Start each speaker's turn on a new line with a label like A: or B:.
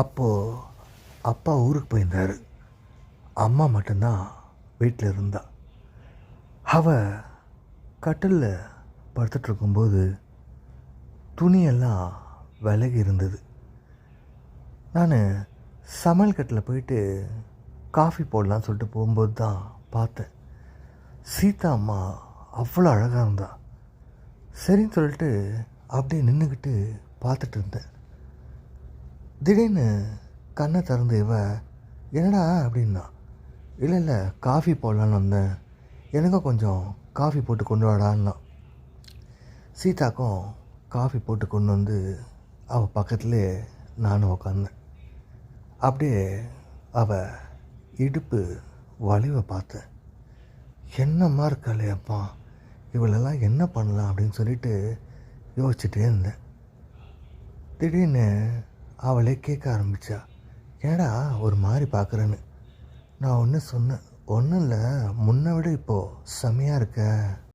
A: அப்போது அப்பா ஊருக்கு போயிருந்தார். அம்மா மட்டும்தான் வீட்டில் இருந்தா. அவ கட்டிலில் படுத்துட்ருக்கும்போது துணியெல்லாம் விலகி இருந்தது. நான் சமையல் கட்டில் போயிட்டு காஃபி போடலான்னு சொல்லிட்டு போகும்போது தான் பார்த்தேன். சீதா அம்மா அவ்வளோ அழகாக இருந்தா. சரின்னு சொல்லிட்டு அப்படியே நின்றுக்கிட்டு பார்த்துட்டு இருந்தேன். திடீர்னு கண்ணை திறந்து இவ என்னடா? அப்படின்னா இல்லை இல்லை காஃபி போடலான்னு வந்தேன். எனக்கும் கொஞ்சம் காஃபி போட்டு கொண்டு வாடான்னா. சீதாக்கும் காஃபி போட்டு கொண்டு வந்து அவள் பக்கத்துலேயே நானும் உக்காந்தேன். அப்படியே அவள் இடுப்பு வலிவை பார்த்தேன் என்னம்மா இருக்காளே அப்பா இவளெல்லாம் என்ன பண்ணலாம்? அப்படின்னு சொல்லிட்டு யோசிச்சுட்டே இருந்தேன். திடீர்னு அவளே கேட்க ஆரம்பித்தா ஏடா ஒரு மாதிரி பார்க்குறேன்னு நான் ஒன்று சொன்னேன். ஒன்றும் இல்லை முன்னை விட இப்போது செம்மையாக இருக்க.